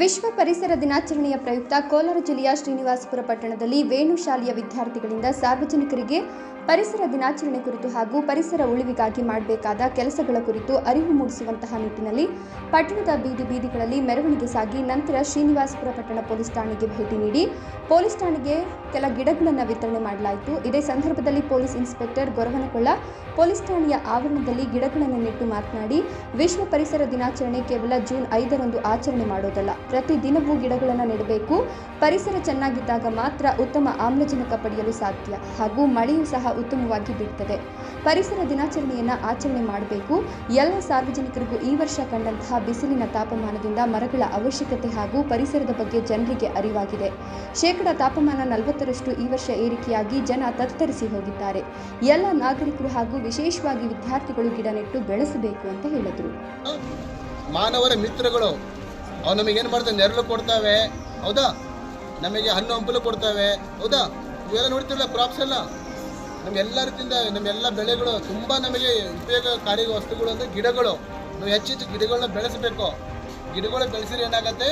ವಿಶ್ವ ಪರಿಸರ ದಿನಾಚರಣೆಯ ಪ್ರಯುಕ್ತ ಕೋಲಾರ ಜಿಲ್ಲೆಯ ಶ್ರೀನಿವಾಸಪುರ ಪಟ್ಟಣದಲ್ಲಿ ವೇಣು ಶಾಲೆಯ ವಿದ್ಯಾರ್ಥಿಗಳಿಂದ ಸಾರ್ವಜನಿಕರಿಗೆ ಪರಿಸರ ದಿನಾಚರಣೆ ಕುರಿತು ಹಾಗೂ ಪರಿಸರ ಉಳಿವಿಗಾಗಿ ಮಾಡಬೇಕಾದ ಕೆಲಸಗಳ ಕುರಿತು ಅರಿವು ಮೂಡಿಸುವಂತಹ ನಿಟ್ಟಿನಲ್ಲಿ ಪಟ್ಟಣದ ಬೀದಿ ಬೀದಿಗಳಲ್ಲಿ ಮೆರವಣಿಗೆ ಸಾಗಿ ನಂತರ ಶ್ರೀನಿವಾಸಪುರ ಪಟ್ಟಣ ಪೊಲೀಸ್ ಠಾಣೆಗೆ ಭೇಟಿ ನೀಡಿ ಪೊಲೀಸ್ ಠಾಣೆಗೆ ಕೆಲ ಗಿಡಗಳನ್ನು ವಿತರಣೆ ಮಾಡಲಾಯಿತು. ಇದೇ ಸಂದರ್ಭದಲ್ಲಿ ಪೊಲೀಸ್ ಇನ್ಸ್ಪೆಕ್ಟರ್ ಗೊರವನಕೊಳ್ಳ ಪೊಲೀಸ್ ಠಾಣೆಯ ಆವರಣದಲ್ಲಿ ಗಿಡಗಳನ್ನು ನೆಟ್ಟು ಮಾತನಾಡಿ, ವಿಶ್ವ ಪರಿಸರ ದಿನಾಚರಣೆ ಕೇವಲ ಜೂನ್ ಐದರಂದು ಆಚರಣೆ ಮಾಡೋದಲ್ಲ ಪ್ರತಿ ದಿನವೂ ಗಿಡಗಳನ್ನು ನೆಡಬೇಕು. ಪರಿಸರ ಚೆನ್ನಾಗಿದ್ದಾಗ ಮಾತ್ರ ಉತ್ತಮ ಆಮ್ಲಜನಕ ಪಡೆಯಲು ಸಾಧ್ಯ. ಹಾಗೂ ಮಳೆಯೂ ಸಹ ಉತ್ತಮವಾಗಿ ಬೀಳ್ತದೆ. ಪರಿಸರ ದಿನಾಚರಣೆಯನ್ನು ಆಚರಣೆ ಮಾಡಬೇಕು. ಎಲ್ಲ ಸಾರ್ವಜನಿಕರಿಗೂ ಈ ವರ್ಷ ಕಂಡಂತಹ ಬಿಸಿಲಿನ ತಾಪಮಾನದಿಂದ ಮರಗಳ ಅವಶ್ಯಕತೆ ಹಾಗೂ ಪರಿಸರದ ಬಗ್ಗೆ ಜನರಿಗೆ ಅರಿವಾಗಿದೆ. ಶೇಕಡ ತಾಪಮಾನ ನಲವತ್ತರಷ್ಟು ಈ ವರ್ಷ ಏರಿಕೆಯಾಗಿ ಜನ ತತ್ತರಿಸಿ ಹೋಗಿದ್ದಾರೆ. ಎಲ್ಲ ನಾಗರಿಕರು ಹಾಗೂ ವಿಶೇಷವಾಗಿ ವಿದ್ಯಾರ್ಥಿಗಳು ಗಿಡ ನೆಟ್ಟು ಬೆಳೆಸಬೇಕು ಅಂತ ಹೇಳಿದರು. ಮಾನವರ ಮಿತ್ರಗಳು ಅವು ನಮಗೆ ಏನು ಮಾಡ್ತವೆ ನೆರಳು ಕೊಡ್ತಾವೆ. ಹೌದಾ? ನಮಗೆ ಹಣ್ಣು ಹಂಪಲು ಕೊಡ್ತಾವೆ. ಹೌದಾ? ಇವೆಲ್ಲ ನೋಡ್ತಿರಲ್ಲ ಕ್ರಾಪ್ಸ್ ಎಲ್ಲ? ನಮ್ಮೆಲ್ಲ ರೀತಿಯಿಂದ ನಮ್ಮೆಲ್ಲ ಬೆಳೆಗಳು ತುಂಬ ನಮಗೆ ಉಪಯೋಗಕಾರಿ ವಸ್ತುಗಳು ಅಂದರೆ ಗಿಡಗಳು. ನಾವು ಹೆಚ್ಚೆಚ್ಚು ಗಿಡಗಳನ್ನ ಬೆಳೆಸಬೇಕು. ಗಿಡಗಳು ಬೆಳೆಸಿದ್ರೆ ಏನಾಗುತ್ತೆ?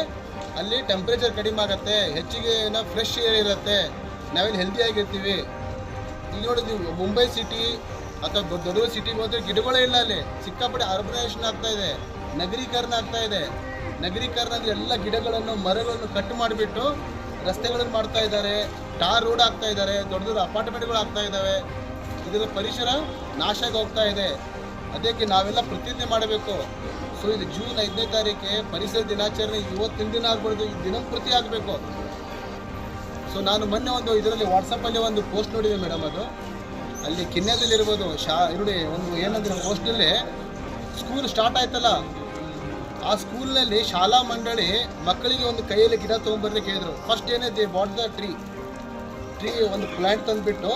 ಅಲ್ಲಿ ಟೆಂಪ್ರೇಚರ್ ಕಡಿಮೆ ಆಗುತ್ತೆ. ಹೆಚ್ಚಿಗೆ ಏನೋ ಫ್ರೆಶ್ ಏರ್ ಇರುತ್ತೆ. ನಾವಿಲ್ಲಿ ಹೆಲ್ದಿಯಾಗಿರ್ತೀವಿ ಈಗ ನೋಡಿ, ನೀವು ಮುಂಬೈ ಸಿಟಿ ಅಥವಾ ದೊಡ್ಡ ಸಿಟಿಗೆ ಹೋದ್ರೆ ಗಿಡಗಳೇ ಇಲ್ಲ ಅಲ್ಲಿ. ಸಿಕ್ಕಾಪಟ್ಟೆ ಅರ್ಬನೈಸೇಷನ್ ಆಗ್ತಾ ಇದೆ. ನಗರೀಕರಣ ಆಗ್ತಾ ಇದೆ. ನಗರೀಕರಣ ಅಂದ್ರೆ ಎಲ್ಲ ಗಿಡಗಳನ್ನು, ಮರಗಳನ್ನು ಕಟ್ ಮಾಡಿಬಿಟ್ಟು ರಸ್ತೆಗಳನ್ನು ಮಾಡ್ತಾ ಇದ್ದಾರೆ. ಟಾರ್ ರೋಡ್ ಆಗ್ತಾ ಇದ್ದಾರೆ. ದೊಡ್ಡ ದೊಡ್ಡ ಅಪಾರ್ಟ್ಮೆಂಟ್ಗಳು ಆಗ್ತಾ ಇದ್ದಾವೆ. ಇದರ ಪರಿಸರ ನಾಶ ಹೋಗ್ತಾ ಇದೆ. ಅದಕ್ಕೆ ನಾವೆಲ್ಲ ಪ್ರತಿಜ್ಞೆ ಮಾಡಬೇಕು. ಸೊ ಇದು ಜೂನ್ ಐದನೇ ತಾರೀಕೆ ಪರಿಸರ ದಿನಾಚರಣೆ ಇವತ್ತಿನ ದಿನ ಆಗ್ಬಾರ್ದು. ಈ ದಿನಂಪ್ರತಿ ಆಗಬೇಕು. ಸೊ ನಾನು ಮೊನ್ನೆ ಒಂದು ಇದರಲ್ಲಿ ವಾಟ್ಸಪ್ಪಲ್ಲಿ ಒಂದು ಪೋಸ್ಟ್ ನೋಡಿದೆ ಮೇಡಮ್ ಅದು. ಅಲ್ಲಿ ಕಿನ್ಯದಲ್ಲಿ ಇರ್ಬೋದು ಶಾ, ಇರುಡಿ, ಒಂದು ಏನಂದ್ರೆ ಪೋಸ್ಟಲ್ಲಿ ಸ್ಕೂಲ್ ಸ್ಟಾರ್ಟ್ ಆಯ್ತಲ್ಲ. ಆ ಸ್ಕೂಲ್ನಲ್ಲಿ ಶಾಲಾ ಮಂಡಳಿ ಮಕ್ಕಳಿಗೆ ಒಂದು ಕೈಯಲ್ಲಿ ಗಿಡ ತೊಗೊಂಡ್ಬರ್ಲಿಕ್ಕೆ ಹೇಳಿದ್ರು. ಫಸ್ಟ್ ಏನೇ they bought the tree tree ಒಂದು ಪ್ಲ್ಯಾಂಟ್ ತಂದುಬಿಟ್ಟು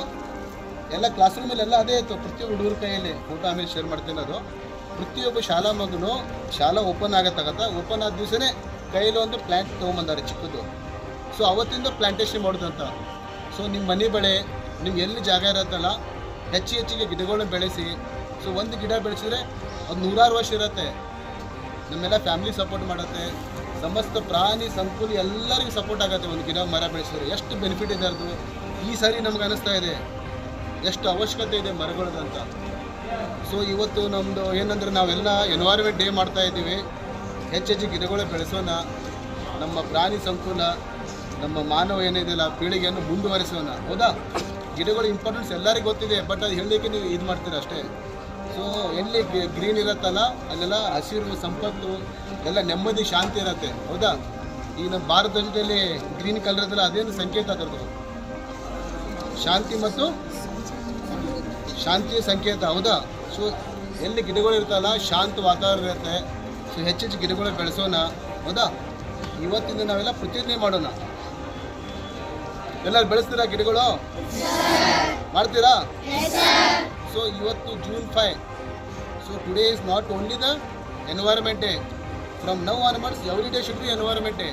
ಎಲ್ಲ ಕ್ಲಾಸ್ ರೂಮಲ್ಲಿ ಎಲ್ಲ ಅದೇ ಇತ್ತು. ಪ್ರತಿಯೊಬ್ಬ ಹುಡುಗರ ಕೈಯಲ್ಲಿ ಊಟ ಆಮೇಲೆ ಶೇರ್ ಮಾಡ್ತೀನಿ ಅದು. ಪ್ರತಿಯೊಬ್ಬ ಶಾಲಾ ಮಗನು ಶಾಲಾ ಓಪನ್ ಆಗತ್ತಾಗತ್ತ ಓಪನ್ ಆದ ದಿವಸನೇ ಕೈಯಲ್ಲಿ ಒಂದು ಪ್ಲ್ಯಾಂಟ್ ತೊಗೊಂಬಂದಾರೆ ಚಿಕ್ಕದು. ಸೊ ಅವತ್ತಿಂದ ಪ್ಲಾಂಟೇಶನ್ ಮಾಡೋದಂತ ಸೊ ನಿಮ್ಮ ಮನೆ ಬೆಳೆ, ನಿಮ್ಗೆ ಎಲ್ಲಿ ಜಾಗ ಇರತ್ತಲ್ಲ ಹೆಚ್ಚು ಹೆಚ್ಚಿಗೆ ಗಿಡಗಳನ್ನ ಬೆಳೆಸಿ. ಸೊ ಒಂದು ಗಿಡ ಬೆಳೆಸಿದ್ರೆ ಅದು ನೂರಾರು ವರ್ಷ ಇರುತ್ತೆ. ನಮ್ಮೆಲ್ಲ ಫ್ಯಾಮಿಲಿ ಸಪೋರ್ಟ್ ಮಾಡುತ್ತೆ. ಸಮಸ್ತ ಪ್ರಾಣಿ ಸಂಕುಲ ಎಲ್ಲರಿಗೂ ಸಪೋರ್ಟ್ ಆಗುತ್ತೆ ಒಂದು ಗಿಡ ಮರ ಬೆಳೆಸಿದ್ರೆ. ಎಷ್ಟು ಬೆನಿಫಿಟ್ ಇದೆ ಅದು? ಈ ಸಾರಿ ನಮ್ಗೆ ಅನಿಸ್ತಾ ಇದೆ. ಎಷ್ಟು ಅವಶ್ಯಕತೆ ಇದೆ ಮರಗಳದ್ದು ಅಂತ. ಸೊ ಇವತ್ತು ನಮ್ಮದು ಏನಂದ್ರೆ ನಾವೆಲ್ಲ ಎನ್ವೈರ್ಮೆಂಟ್ ಡೇ ಮಾಡ್ತಾ ಇದ್ದೀವಿ. ಹೆಚ್ಚೆಚ್ಚು ಗಿಡಗಳು ಬೆಳೆಸೋಣ. ನಮ್ಮ ಪ್ರಾಣಿ ಸಂಕುಲ, ನಮ್ಮ ಮಾನವ ಏನಿದೆಯಲ್ಲ ಪೀಳಿಗೆಯನ್ನು ಮುಂದುವರಿಸೋಣ. ಹೌದಾ? ಗಿಡಗಳ ಇಂಪಾರ್ಟೆನ್ಸ್ ಎಲ್ಲರಿಗೂ ಗೊತ್ತಿದೆ ಬಟ್ ಅದು ಹೇಳಲಿಕ್ಕೆ ನೀವು ಇದು ಮಾಡ್ತೀರ ಅಷ್ಟೇ? ಸೊ ಎಲ್ಲಿ ಗ್ರೀನ್ ಇರುತ್ತಲ್ಲ, ಅಲ್ಲೆಲ್ಲ ಹಸಿರು ಸಂಪತ್ತು, ಎಲ್ಲ ನೆಮ್ಮದಿ, ಶಾಂತಿ ಇರುತ್ತೆ. ಹೌದಾ? ಈ ನಮ್ಮ ಭಾರತ ದೇಶದಲ್ಲಿ ಗ್ರೀನ್ ಕಲರ್ ಇರ್ತಲ್ಲ ಅದೇನು ಸಂಕೇತ ಅದರದು ಶಾಂತಿ ಮತ್ತು ಶಾಂತಿಯ ಸಂಕೇತ, ಹೌದಾ? ಸೊ ಎಲ್ಲಿ ಗಿಡಗಳು ಇರ್ತಲ್ಲ ಶಾಂತ ವಾತಾವರಣ ಇರುತ್ತೆ. ಸೊ ಹೆಚ್ಚೆಚ್ಚು ಗಿಡಗಳು ಬೆಳೆಸೋಣ, ಹೌದಾ? ಇವತ್ತಿಂದ ನಾವೆಲ್ಲ ಪ್ರತಿಜ್ಞೆ ಮಾಡೋಣ. ಎಲ್ಲರೂ ಬೆಳೆಸ್ತೀರಾ ಗಿಡಗಳು? ಮಾಡ್ತೀರಾ? ಸೊ ಇವತ್ತು June five so today is not only the environment day from now onwards every day should be environment day